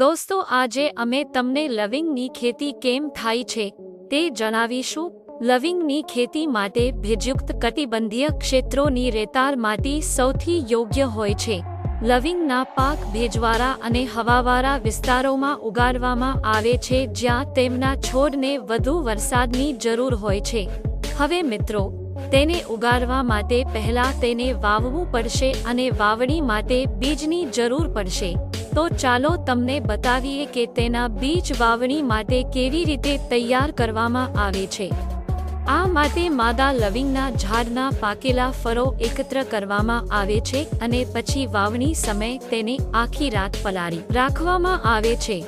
દોસ્તો, આજે અમે તમને લવિંગની ખેતી કેમ થાય છે તે જણાવીશું. લવિંગની ખેતી માટે ભેજયુક્ત કટિબંધીય ક્ષેત્રોની રેતાળ માટી સૌથી યોગ્ય હોય છે. લવિંગના પાક ભેજવાળા અને હવાવાળા વિસ્તારોમાં ઉગાડવામાં આવે છે, જ્યાં તેમના છોડને વધુ વરસાદની જરૂર હોય છે. હવે મિત્રો, તેને ઉગાડવા માટે પહેલા તેને વાવવું પડશે અને વાવણી માટે બીજની જરૂર પડશે. તો ચાલો તમને બતાવીએ કે તેના બીજ વાવણી માટે કેવી રીતે તૈયાર કરવામાં આવે છે. આ માટે માદા લવિંગના ઝાડના પાકેલા ફળો એકત્ર કરવામાં આવે છે અને પછી વાવણી સમયે તેને આખી રાત પલાળી રાખવામાં આવે છે.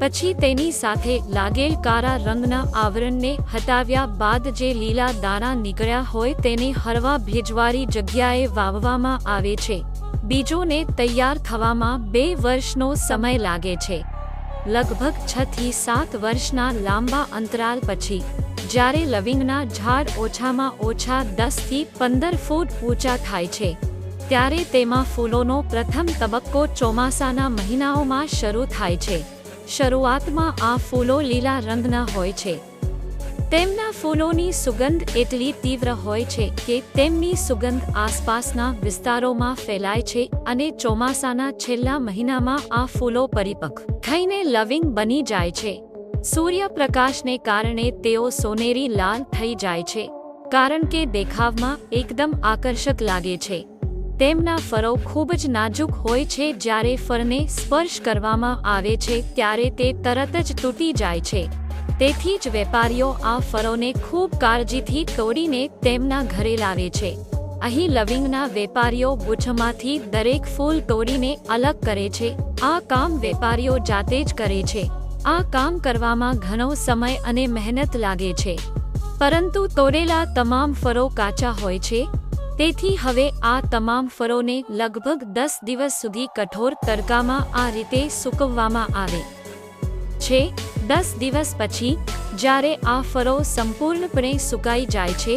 પછી તેની સાથે લાગેલ કારા રંગના આવરણને હટાવ્યા બાદ જે લીલા દાણા નીકળ્યા હોય તેને હળવા ભેજવાળી જગ્યાએ વાવવામાં આવે છે. બીજોને તૈયાર થવામાં બે વર્ષનો સમય લાગે છે. લગભગ છ થી સાત વર્ષના લાંબા અંતરાલ પછી, જ્યારે લવિંગના ઝાડ ઓછામાં ઓછા દસથી પંદર ફૂટ ઊંચા થાય છે, ત્યારે તેમાં ફૂલોનો પ્રથમ તબક્કો ચોમાસાના મહિનાઓમાં શરૂ થાય છે. શરૂઆતમાં આ ફૂલો લીલા રંગના હોય છે. તેમના ફૂલોની સુગંધ એટલી તીવ્ર હોય છે કે તેમની સુગંધ આસપાસના વિસ્તારોમાં ફેલાય છે અને ચોમાસાના છેલ્લા મહિનામાં આ ફૂલો પરિપક્વ થઈને લવિંગ બની જાય છે. સૂર્યપ્રકાશને કારણે તેઓ સોનેરી લાલ થઈ જાય છે, કારણ કે દેખાવમાં એકદમ આકર્ષક લાગે છે. તેમના ફળો ખૂબ જ નાજુક હોય છે જ્યારે ફળને સ્પર્શ કરવામાં આવે છે ત્યારે તે તરત જ તૂટી જાય છે. તેથી જ વેપારીઓ આ ફળોને ખૂબ કાળજીથી તોડીને તેમના ઘરે લાવે છે. અહીં લવિંગના વેપારીઓ ગુચ્છમાંથી દરેક ફૂલ તોડીને અલગ કરે છે. આ કામ વેપારીઓ જાતે જ કરે છે. આ કામ કરવામાં ઘણો સમય અને મહેનત લાગે છે. પરંતુ તોડેલા તમામ ફળો કાચા હોય છે. તેથી હવે આ તમામ ફળોને લગભગ દસ દિવસ સુધી કઠોર તડકામાં આ રીતે સૂકવવામાં આવે છે. દસ દિવસ પછી, જ્યારે આ ફળો સંપૂર્ણપણે સુકાઈ જાય છે,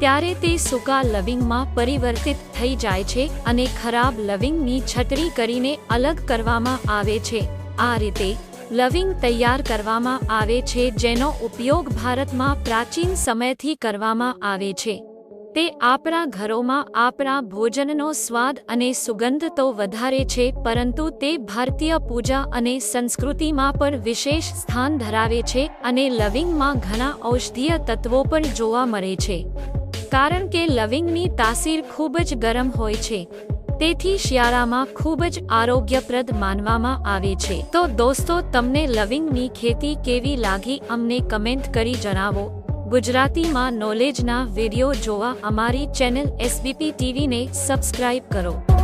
ત્યારે તે સૂકા લવિંગમાં પરિવર્તિત થઈ જાય છે અને ખરાબ લવિંગની છટણી કરીને અલગ કરવામાં આવે છે. આ રીતે, લવિંગ તૈયાર કરવામાં આવે છે જેનો ઉપયોગ ભારતમાં પ્રાચીન સમયથી કરવામાં આવે છે. તે આપણા ઘરોમાં આપણા ભોજનનો સ્વાદ અને સુગંધ તો વધારે છે, પરંતુ તે ભારતીય પૂજા અને સંસ્કૃતિમાં પણ વિશેષ સ્થાન ધરાવે છે અને લવિંગમાં ઘણા ઔષધીય તત્વો પણ જોવા મળે છે. કારણ કે લવિંગની તાસીર ખૂબ જ ગરમ હોય છે. તેથી શિયાળામાં ખૂબ જ આરોગ્યપ્રદ માનવામાં આવે છે. તો દોસ્તો, તમને લવિંગની ખેતી કેવી લાગી? અમને કમેન્ટ કરી જણાવો. ગુજરાતીમાં નોલેજના વીડિયો જોવા અમારી ચેનલ એસબીપી ટીવીને સબસ્ક્રાઇબ કરો.